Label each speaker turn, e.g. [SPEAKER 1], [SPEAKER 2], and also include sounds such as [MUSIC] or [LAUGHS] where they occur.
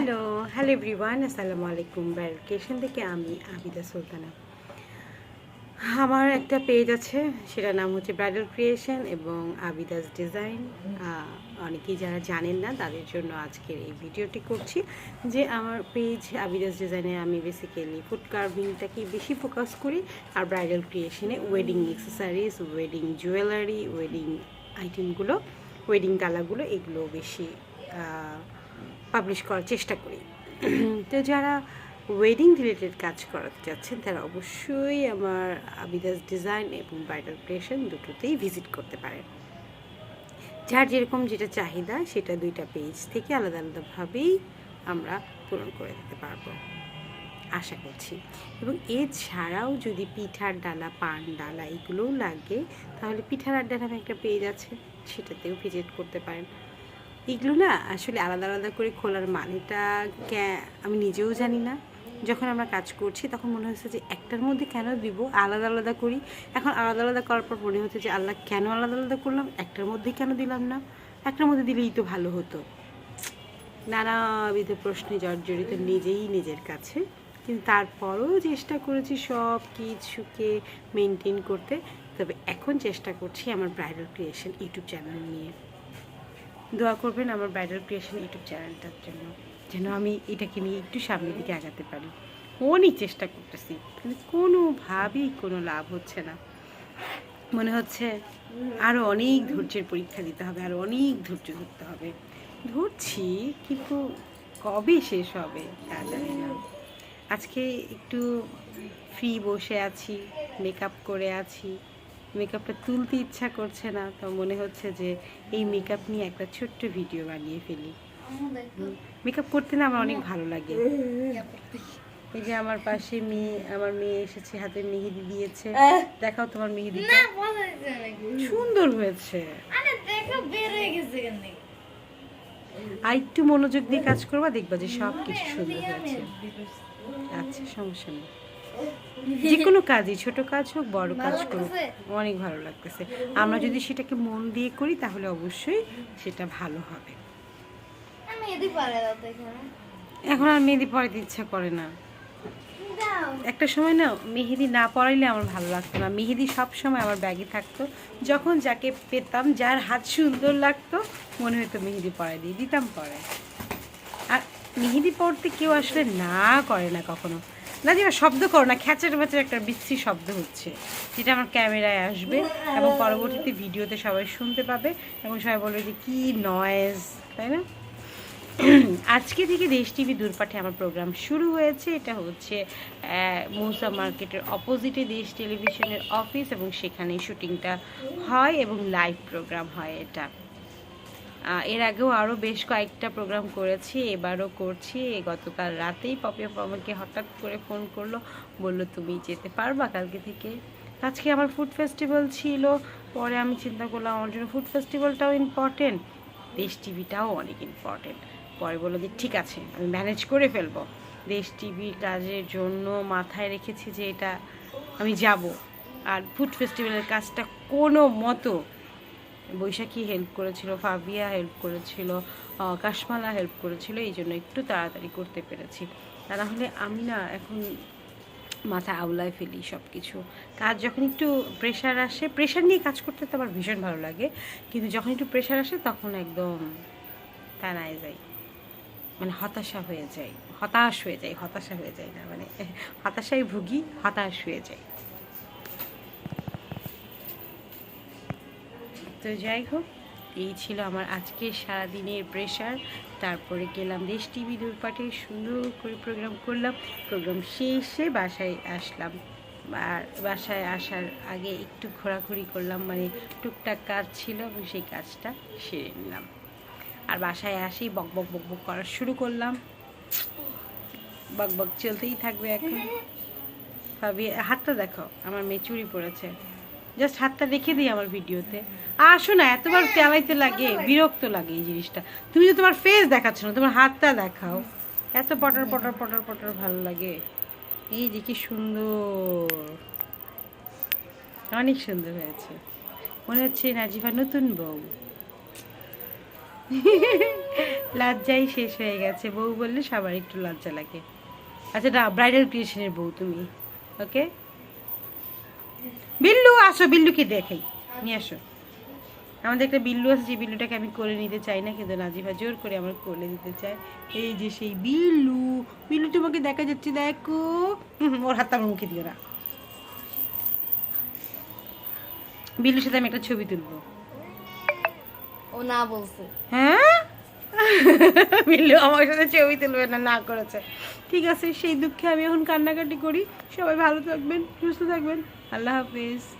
[SPEAKER 1] Hello hello everyone আসসালামু আলাইকুম ব্যারিকেশন থেকে আমি আবিদা সুলতানা। আমার একটা পেজ আছে, সেটার নাম হচ্ছে ব্রাইডাল ক্রিয়েশন এবং আবিদাস ডিজাইন অনেকেই যারা জানেন না, তাদের জন্য আজকের এই ভিডিওটি করছি। যে আমার পেজ আবিদাস ডিজাইনে আমি বেসিক্যালি ফুড কার্ভিংটাকে বেশি ফোকাস করি, আর bridal ক্রিয়েশনে wedding accessories wedding jewellery wedding আইটেমগুলো ওয়েডিং গালাগুলো এগুলো বেশি পাবলিশ করার চেষ্টা করি। তো যারা ওয়েডিং রিলেটেড কাজ করাতে চাচ্ছেন তারা অবশ্যই আমার আবিদাস ডিজাইন এবং ব্রাইডাল ক্রিয়েশন দুটোতেই ভিজিট করতে পারেন। যার যেরকম যেটা চাহিদা, সেটা দুইটা পেজ থেকে আলাদা আলাদাভাবেই আমরা পূরণ করে দিতে পারব, আশা করছি। এবং এছাড়াও যদি পিঠার ডালা, পান ডালা এগুলোও লাগে, তাহলে পিঠার নামে একটা পেজ আছে, সেটাতেও ভিজিট করতে পারেন। এগুলো না আসলে আলাদা আলাদা করে খোলার মানেটা আমি নিজেও জানি না। যখন আমরা কাজ করছি তখন মনে হচ্ছে যে একটার মধ্যে কেন দিব? আলাদা আলাদা করি। এখন আলাদা আলাদা করার পর মনে হচ্ছে যে আল্লাহ কেন আলাদা আলাদা করলাম? একটার মধ্যেই কেন দিলাম না? একটার মধ্যে দিলেই তো ভালো হতো। নানাবিধ প্রশ্নে জর্জরিত নিজেই নিজের কাছে। কিন্তু তারপরও চেষ্টা করেছি সব কিছুকে মেনটেন করতে। তবে এখন চেষ্টা করছি আমার ব্রাইডাল ক্রিয়েশন ইউটিউব চ্যানেল নিয়ে। দোয়া করবেন আমার ব্রাইডাল ক্রিয়েশন ইউটিউব চ্যানেলটার জন্য, যেন আমি এটাকে নিয়ে একটু সামনের দিকে আগাতে পারি। অনেক চেষ্টা করতেছি, কিন্তু কোনোভাবেই কোনো লাভ হচ্ছে না। মনে হচ্ছে আরও অনেক ধৈর্যের পরীক্ষা দিতে হবে আরও অনেক ধৈর্য ধরতে হবে। ধরছি, কিন্তু কবে শেষ হবে তা জানি না। আজকে একটু ফ্রি বসে আছি মেকআপ করে আছি। মেকআপটা তুলতে ইচ্ছা করছে না তো মনে হচ্ছে যে এই মেকআপ নিয়ে একটা ছোট্ট ভিডিও বানিয়ে ফেলি। মেকআপ করতে না আমার অনেক ভালো লাগে। এই যে আমার পাশে মেয়ে আমার মেয়ে এসেছে হাতে মেহেদি দিয়েছে। দেখাও তোমার
[SPEAKER 2] নাকি
[SPEAKER 1] সুন্দর হয়েছে।
[SPEAKER 2] আরে দেখো বের হয়ে গেছে কেন নাকি
[SPEAKER 1] আর একটু মনোযোগ দিয়ে কাজ করবা দেখবা যে সব কিছু সুন্দর হয়েছে। আচ্ছা সমস্যা নেই। যে কোনো কাজই ছোট কাজ হোক বড় কাজ করুক অনেক ভালো লাগতেছে। আমরা যদি সেটাকে মন দিয়ে করি তাহলে অবশ্যই সেটা ভালো হবে।
[SPEAKER 2] পারে এখানে।
[SPEAKER 1] আর মেহেদি পরাইতে ইচ্ছা করে না। একটা সময় না মেহেদি না পরাইলে আমার ভালো লাগতো না। মেহেদি সব সময় আমার ব্যাগে থাকতো। যখন যাকে পেতাম যার হাত সুন্দর লাগতো মনে হতো মেহেদি পরাই দিয়ে দিতাম পরাই আর মেহেদি পরতে কেউ আসলে না করে না কখনো। না যে শব্দ করো না, খ্যাচের ম্যাচের একটা বিশ্রী শব্দ হচ্ছে। যেটা আমার ক্যামেরায় আসবে এবং পরবর্তীতে ভিডিওতে সবাই শুনতে পাবে এবং সবাই বলবে যে কী নয়েজ তাই না? [CLEARS THROAT] আজকে থেকে দেশ টিভি দূরপাঠে আমার প্রোগ্রাম শুরু হয়েছে। এটা হচ্ছে মৌসা মার্কেটের অপোজিটে দেশ টেলিভিশনের অফিস এবং সেখানে শুটিংটা হয় এবং লাইভ প্রোগ্রাম হয় এটা। এর আগেও আরও বেশ কয়েকটা প্রোগ্রাম করেছি, এবারও করছি। গতকাল রাতেই পপি আমাকে হঠাৎ করে ফোন করল, বলল, তুমি যেতে পারবা কালকে থেকে? আজকে আমার ফুড ফেস্টিভ্যাল ছিল, পরে আমি চিন্তা করলাম, আমার জন্য ফুড ফেস্টিভ্যালটাও ইম্পর্টেন্ট দেশ টিভিটাও অনেক ইম্পর্টেন্ট পরে বলল যে, ঠিক আছে, আমি ম্যানেজ করে ফেলব। দেশ টিভির কাজের জন্য মাথায় রেখেছি যে এটা আমি যাব। আর ফুড ফেস্টিভ্যালের কাজটা কোনো মতো বৈশাখী হেল্প করেছিল, ফাবিয়া হেল্প করেছিল কাশমালা হেল্প করেছিল, এই জন্য একটু তাড়াতাড়ি করতে পেরেছি। তা না হলে আমি না এখন মাথা আউলায় ফেলি সব কিছু কাজ যখন একটু প্রেশার আসে প্রেশার নিয়ে কাজ করতে তো আমার ভীষণ ভালো লাগে, কিন্তু যখন একটু প্রেশার আসে তখন একদম টানায় যাই। মানে হতাশা হয়ে যায় হতাশ হয়ে যায় হতাশা হয়ে যায় না মানে হতাশায় ভুগি, হতাশ হয়ে যায় তো যাই হোক, এই ছিল আমার আজকের সারাদিনের প্রেশার তারপরে গেলাম দেশ টিভি দূরপাটে সুন্দর করে প্রোগ্রাম করলাম। প্রোগ্রাম শেষে বাসায় আসলাম। আর বাসায় আসার আগে একটু ঘোরাঘুরি করলাম মানে টুকটাক কাজ ছিল এবং সেই কাজটা সেরে নিলাম। আর বাসায় আসি, বক বক বক বক করা শুরু করলাম। বক বক চলতেই থাকবে এখন। ভাবি, হাতটা দেখো, আমার মেয়ে চুরি পড়েছে। জাস্ট হাতটা রেখে দিই আমার ভিডিওতে। আসো না, এতবার চালাইতে লাগে, বিরক্ত লাগে এই জিনিসটা। তুমি তো তোমার ফেস দেখাচ্ছ না, তোমার হাতটা দেখাও। এত পটর পটর পটর পটর ভালো লাগে। এই যে কি সুন্দর। অনেক সুন্দর হয়েছে। মনে হচ্ছে নাজিফা নতুন বউ। লজ্জাই শেষ হয়ে গেছে। বউ বললে সবার একটু লজ্জা লাগে। আচ্ছা না ব্রাইডাল ক্রিয়েশনের বউ তুমি ওকে বিল্লু আসো বিল্লুকে দেখাই নিয়ে আসো। আমাদের একটা বিল্লু আছে যে বিল্লুটাকে আমি করে নিতে চাই না কিন্তু নাজিফা জোর করে আমার কোলে দিতে চায়। এই যে সেই বিল্লু বিল্লু তোমাকে দেখা যাচ্ছে দেখো। ওর হাত আমার মুখে দিও না। বিল্লুর সাথে আমি একটা ছবি তুলবো।
[SPEAKER 2] ও না বলছে।
[SPEAKER 1] হ্যাঁ? [LAUGHS] বিল্লু আমার সাথে ছবি তুলবে না না করেছে। ঠিক আছে সেই দুঃখে আমি এখন কান্নাকাটি করি। সবাই ভালো থাকবেন সুস্থ থাকবেন। আল্লাহ হাফিজ।